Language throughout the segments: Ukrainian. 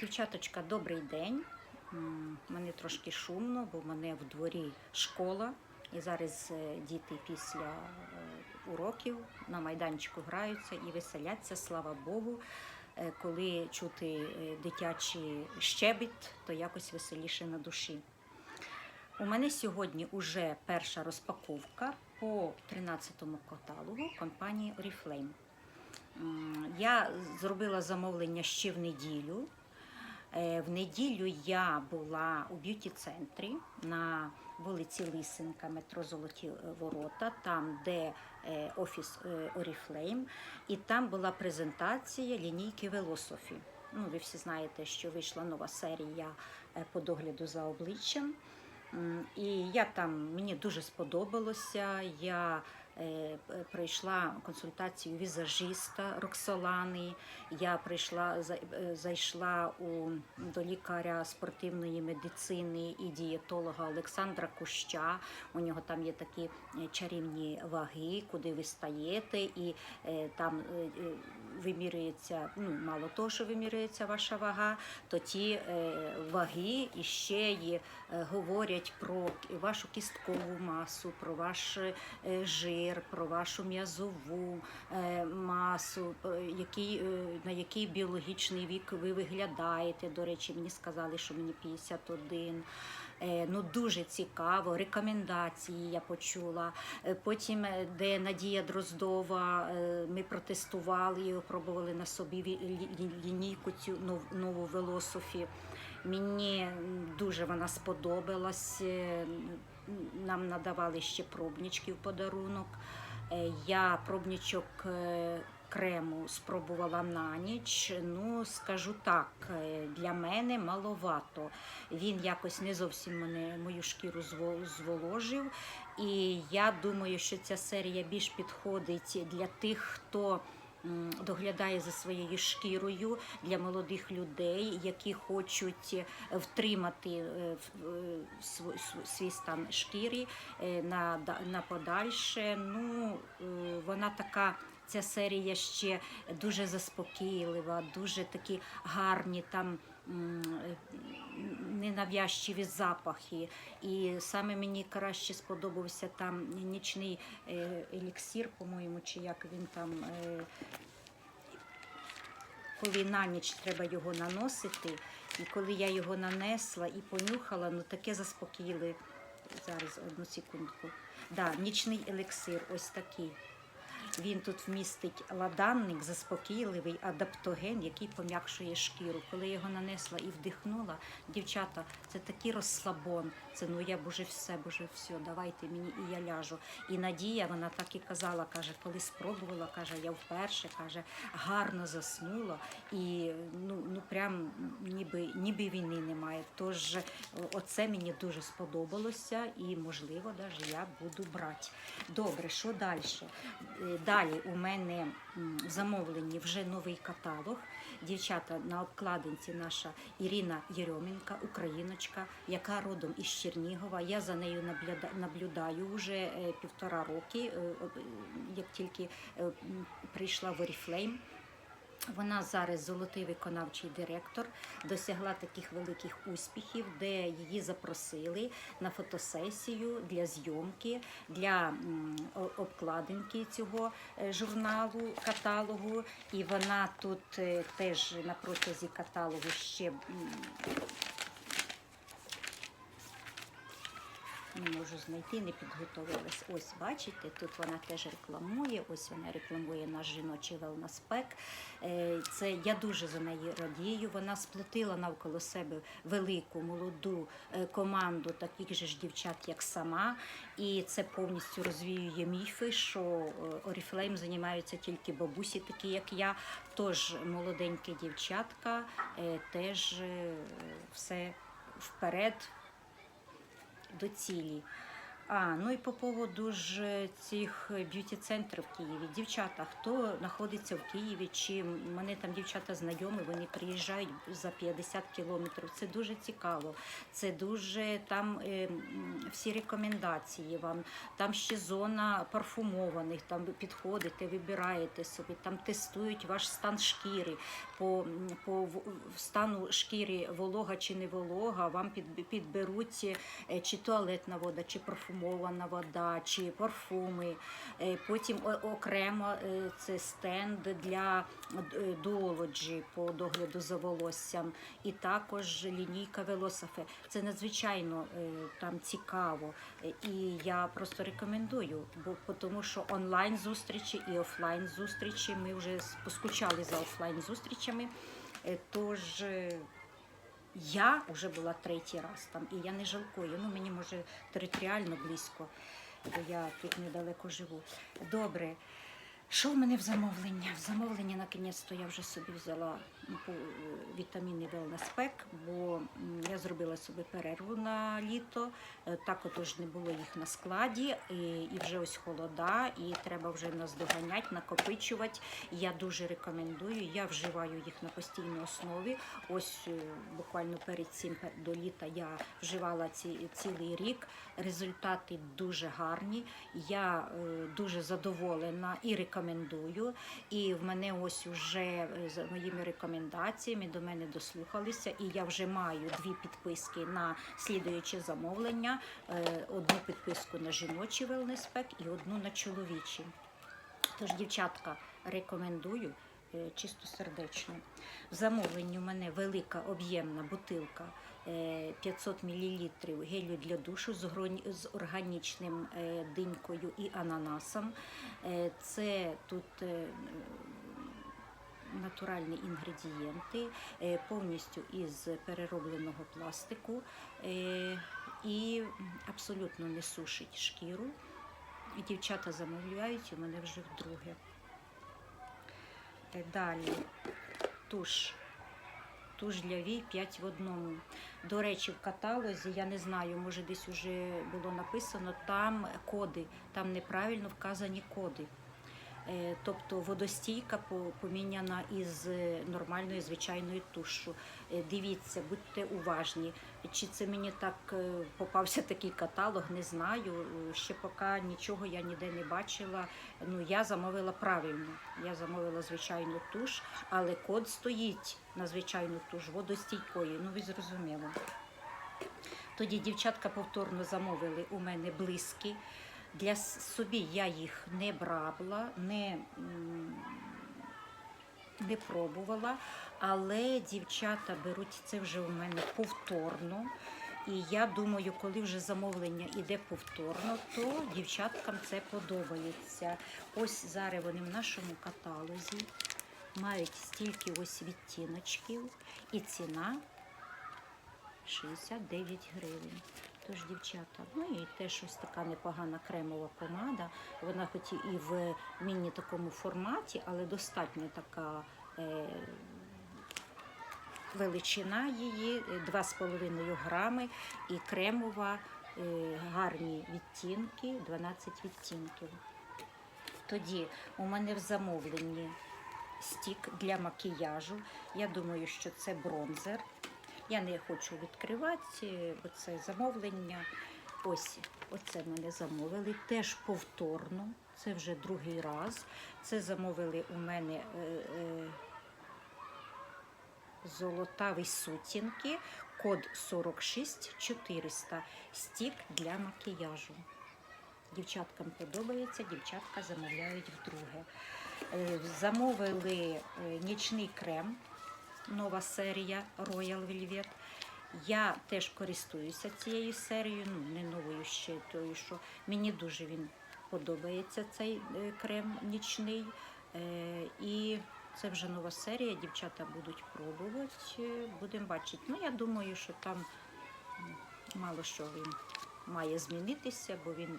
Дівчаточка, добрий день. Мене трошки шумно, бо в мене в дворі школа. І зараз е, діти після е, уроків на майданчику граються і веселяться, слава Богу. Е, Коли чути дитячий щебіт, то якось веселіше на душі. У мене сьогодні вже перша розпаковка по 13-му каталогу компанії Oriflame. Я зробила замовлення ще в неділю. Е, В неділю я була у б'юті-центрі на вулиці Лисенка, метро Золоті Ворота, там, де е, офіс е, Oriflame, і там була презентація лінійки Велософі. Ну, ви всі знаєте, що вийшла нова серія е, по догляду за обличчям. І я там мені дуже сподобалося. Я е, пройшла консультацію візажиста Роксолани. Я прийшла е, зайшла у до лікаря спортивної медицини і дієтолога Олександра Куща. У нього там є такі е, чарівні ваги, куди ви стаєте, і е, там е, е, вимірюється, ну мало того, що вимірюється ваша вага, то ті е, ваги і ще є, е, говорять про вашу кісткову масу, про ваш е, жир, про вашу м'язову масу, який, на який біологічний вік ви виглядаєте. До речі, мені сказали, що мені 51. Е, Ну, дуже цікаво, рекомендації я почула. Е, Потім, е, де Надія Дроздова, ми протестували і пробували на собі лінійку цю нову велософі. Мені дуже вона сподобалась. Нам надавали ще пробнички в подарунок. Я пробничок крему спробувала на ніч. Ну, скажу так, е, для мене маловато. Він якось не зовсім мене мою шкіру зво- зволожив. І я думаю, що ця серія більш підходить для тих, хто доглядає за своєю шкірою для молодих людей, які хочуть е, втримати е, свій стан шкіри на, да- на подальше. Ну, вона така. Ця серія ще дуже заспокійлива, дуже такі гарні там ненав'язчиві запахи. І саме мені краще сподобався там нічний е, еліксір, по-моєму, чи як він там. е, коли на ніч треба його наносити, і коли я його нанесла і понюхала, ну таке заспокійливе. Зараз одну секундку. Да, нічний елексир, ось такий. Він тут вмістить ладанник, заспокійливий адаптоген, який пом'якшує шкіру. Коли я його нанесла і вдихнула, дівчата, це такий розслабон. Це ну я боже все, боже все, давайте мені і я ляжу. І Надія, вона так і казала, каже, коли спробувала, каже, я вперше каже, гарно заснула, і ну, ну прям ніби, ніби війни немає. Тож оце мені дуже сподобалося, і можливо, навіть я буду брати. Добре, що далі? Далі у мене в замовленні вже новий каталог. Дівчата на обкладинці наша Ірина Єрьомінка, україночка, яка родом із Чернігова. Я за нею наблюдаю вже е, півтора роки, е, як тільки е, прийшла в Oriflame. Вона зараз золотий виконавчий директор, досягла таких великих успіхів, де її запросили на фотосесію для зйомки, для обкладинки цього е, журналу, каталогу. І вона тут е, теж на протязі каталогу ще не можу знайти, не підготовилась. Ось, бачите, тут вона теж рекламує. Ось вона рекламує наш жіночий велноспек. Е, Це я дуже за неї радію. Вона сплотила навколо себе велику молоду е, команду таких же ж дівчат, як сама. І це повністю розвіює міфи, що Oriflame займаються тільки бабусі, такі як я. Тож молоденькі дівчатка е, теж все вперед до цілі. А, ну і по поводу ж цих б'юті-центрів в Києві. Дівчата, хто знаходиться в Києві, чи мене там дівчата знайомі, вони приїжджають за 50 кілометрів. Це дуже цікаво. Це дуже там е, всі рекомендації вам. Там ще зона парфумованих, там ви підходите, вибираєте собі, там тестують ваш стан шкіри. По, по стану шкіри волога чи не волога, вам під, підберуть е, чи туалетна вода, чи парфумована вода, чи парфуми. Е, Потім окремо е, це стенд для е, дуолоджі по догляду за волоссям, і також лінійка Велосафе. Це надзвичайно там цікаво. І я просто рекомендую, бо тому що онлайн зустрічі і офлайн зустрічі. Ми вже поскучали за офлайн зустрічами. Е, Тож я вже була третій раз там, і я не жалкую. Ну мені може територіально близько, бо я тут недалеко живу. Добре. Що в мене в замовлення? В замовлення наконець-то я вже собі взяла по- вітаміни Pack, бо я зробила собі перерву на літо. Е, Так отож не було їх на складі, і, вже ось холода, і треба вже наздоганять, накопичувати. Я дуже рекомендую. Я вживаю їх на постійній основі. Ось е, буквально перед цим до літа я вживала ці, цілий рік. Результати дуже гарні. Я е, дуже задоволена і рекомендую. І в мене ось уже е, за моїми рекомендаціями до мене дослухалися, і я вже маю дві підписки на слідуюче замовлення: Е, одну підписку на жіночий pack і одну на чоловічий. Тож, дівчатка, рекомендую е, чисто сердечно. В замовленні у мене велика об'ємна бутилка 500 мл гелю для душу з органічним е, динькою і ананасом. Е, Це тут е, натуральні інгредієнти, е, повністю із переробленого пластику е, і абсолютно не сушить шкіру. Дівчата замовляють у мене вже вдруге. Е, Далі туш. Туш для вій 5 в одному. До речі, в каталозі, я не знаю, може десь вже було написано, там коди, там неправильно вказані коди. Е, Тобто водостійка поміняна із е, нормальною звичайною тушшу. Е, Дивіться, будьте уважні. Чи це мені так попався такий каталог, не знаю. Ще поки нічого я ніде не бачила. Ну, я замовила правильно. Я замовила звичайну туш, але код стоїть на звичайну туш водостійкою. Ну, ви зрозуміли. Тоді дівчатка повторно замовили у мене блиски. Для собі я їх не брала, не, не пробувала, але дівчата беруть це вже у мене повторно. І я думаю, коли вже замовлення йде повторно, то дівчаткам це подобається. Ось зараз вони в нашому каталозі мають стільки ось відтіночків, і ціна 69 гривень. Тож, дівчата, ну і теж ось така непогана кремова помада. Вона хоч і в міні такому форматі, але достатньо така е, величина її, е, 2,5 грами, і кремова, е, гарні відтінки, 12 відтінків. Тоді у мене в замовленні стік для макіяжу. Я думаю, що це бронзер. Я не хочу відкривати, це замовлення. Ось, оце мене замовили. Теж повторно. Це вже другий раз. Це замовили у мене е, е, золотаві сутінки, код 46400, стік для макіяжу. Дівчаткам подобається, дівчатка замовляють вдруге. Е, Замовили е, нічний крем, нова серія Royal Velvet. Я теж користуюся цією серією, ну не новою ще тою, що мені дуже він подобається цей е, крем нічний. Е, І це вже нова серія, дівчата будуть пробувати, е, будемо бачити. Ну, я думаю, що там мало що він має змінитися, бо він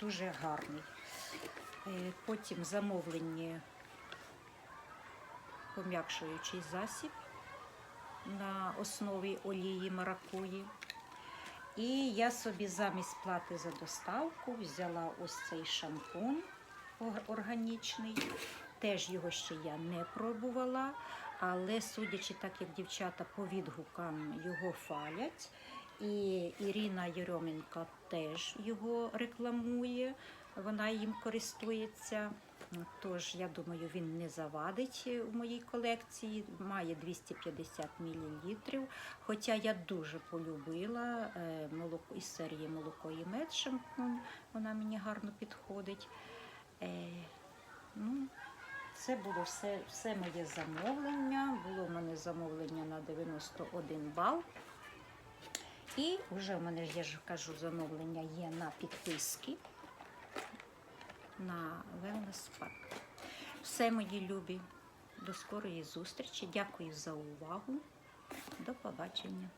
дуже гарний. Потім замовлені пом'якшуючий засіб на основі олії маракуї. І я собі замість плати за доставку взяла ось цей шампунь органічний. Теж його ще я не пробувала, але судячи так, як дівчата по відгукам його фалять. І Ірина Єрьоменко теж його рекламує, вона їм користується. Тож, я думаю, він не завадить у моїй колекції. Має 250 мл. Хоча я дуже полюбила е, молоко із серії молоко і мед. Вона мені гарно підходить. Е, ну, це було все, все моє замовлення. Було в мене замовлення на 91 бал. І вже в мене я ж кажу, замовлення є на підписки на Wellness Park. Все, мої любі. До скорої зустрічі. Дякую за увагу. До побачення.